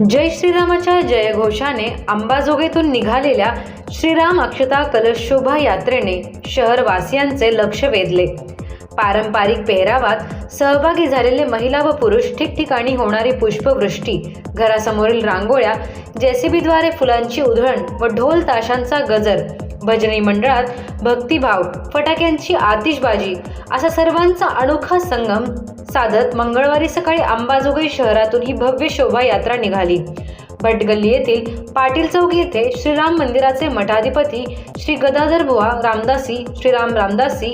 जय श्रीरामाच्या जयघोषाने अंबाजोगेतून निघालेल्या श्रीराम अक्षता कलश शोभा यात्रेने शहरवासियांचे लक्ष वेधले. पारंपरिक पेहरावात सहभागी झालेले महिला व पुरुष ठिकठिकाणी होणारी पुष्पवृष्टी घरासमोरील रांगोळ्या जेसीबीद्वारे फुलांची उधळण व ढोल ताशांचा गजर भजनी मंडळात भक्तिभाव फटाक्यांची आतिषबाजी असा सर्वांचा अनोखा संगम साधत मंगळवारी सकाळी अंबाजोगाई शहरातून ही भव्य शोभायात्रा निघाली. भटगल्ली येथील पाटील चौक येथे श्रीराम मंदिराचे मठाधिपती श्री गदाधर बुवा रामदासी श्रीराम रामदासी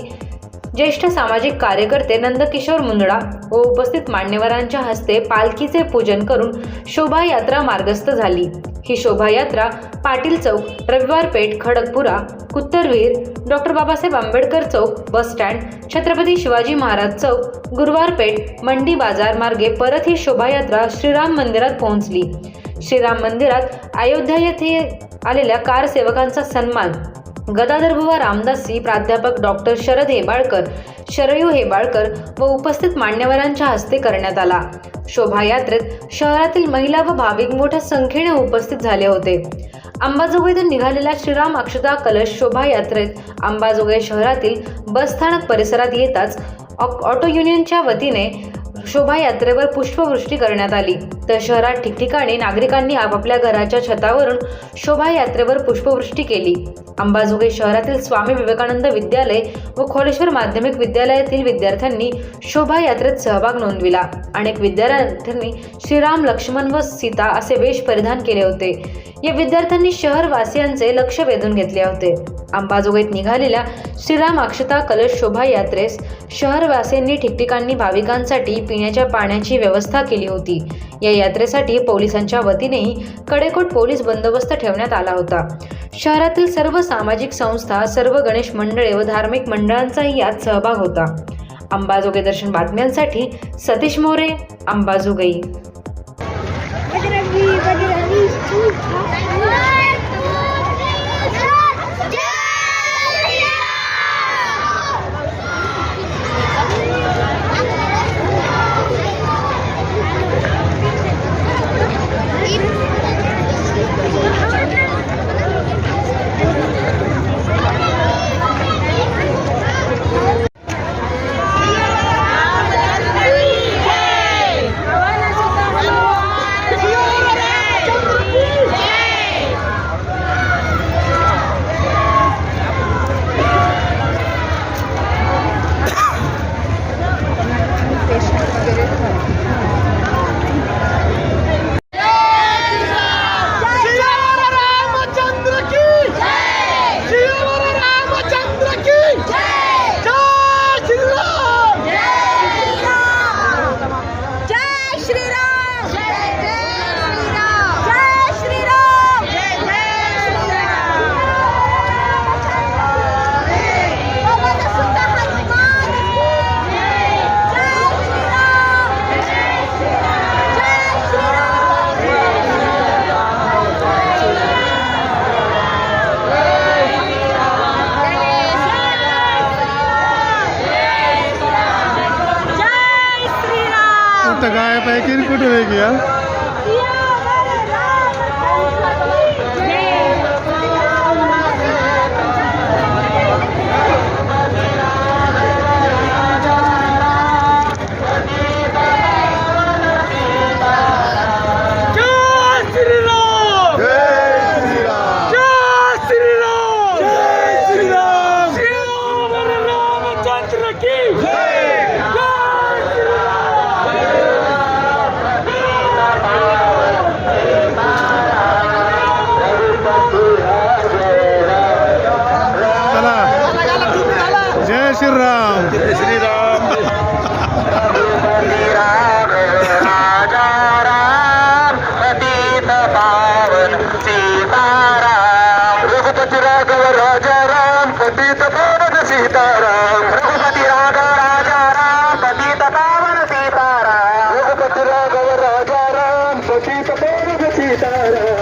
ज्येष्ठ सामाजिक कार्यकर्ते नंदकिशोर मुंदडा व उपस्थित मान्यवरांच्या हस्ते पालखीचे पूजन करून शोभायात्रा मार्गस्थ झाली. ही शोभायात्रा पाटील चौक रविवार पेठ खडकपुरा कुत्तरवीर डॉक्टर बाबासाहेब आंबेडकर चौक बस स्टँड छत्रपती शिवाजी महाराज चौक गुरुवार पेठ मंडी बाजार मार्गे परत ही शोभायात्रा श्रीराम मंदिरात पोहोचली. श्रीराम मंदिरात अयोध्या येथे आलेल्या कार सेवकांचा सन्मान गदाधरबुवा रामदासी प्राध्यापक डॉक्टर शरद हेबाळकर शरयू हेबाळकर व उपस्थित मान्यवरांच्या हस्ते करण्यात आला. शोभायात्रेत शहरातील महिला व भाविक मोठ्या संख्येने उपस्थित झाले होते. अंबाजोगाईतून निघालेल्या श्रीराम अक्षता कलश शोभायात्रेत अंबाजोगाई शहरातील बसस्थानक परिसरात येताच ऑटो युनियनच्या वतीने शोभायात्रेवर पुष्पवृष्टी करण्यात आली. तर शहरात ठिकठिकाणी नागरिकांनी आपापल्या घराच्या छतावरून शोभायात्रेवर पुष्पवृष्टी केली. अंबाजोगे शहरातील स्वामी विवेकानंद विद्यालय व खोलेश्वर माध्यमिक विद्यालयातील विद्यार्थ्यांनी शोभायात्रेत सहभाग नोंदविला. अनेक विद्यार्थ्यांनी श्रीराम लक्ष्मण व सीता असे वेश परिधान केले होते. या विद्यार्थ्यांनी शहरवासियांचे लक्ष वेधून घेतले होते. अंबाजोगाईत निघालेल्या श्रीराम अक्षता कलश शोभा यात्रेस शहरवासींनी ठिकठिकाणी भाविकांसाठी पिण्याच्या पाण्याची व्यवस्था केली होती. या यात्रेसाठी पोलिसांच्या वतीनेही कडेकोट पोलीस बंदोबस्त ठेवण्यात आला होता. शहरातील सर्व सामाजिक संस्था सर्व गणेश मंडळे व धार्मिक मंडळांचाही यात सहभाग होता. अंबाजोगाई दर्शन बातम्यांसाठी सतीश मोरे अंबाजोगाई. गाय पैकी कुठे वेगळी श्रीराम. जय श्रीराम रघुपती राघव राम पतित पावन सीताराम रघुपती राघव राजा राम पतित पावन सीताराम. रघुपती राघव राजा राम पतित पावन सीताराम.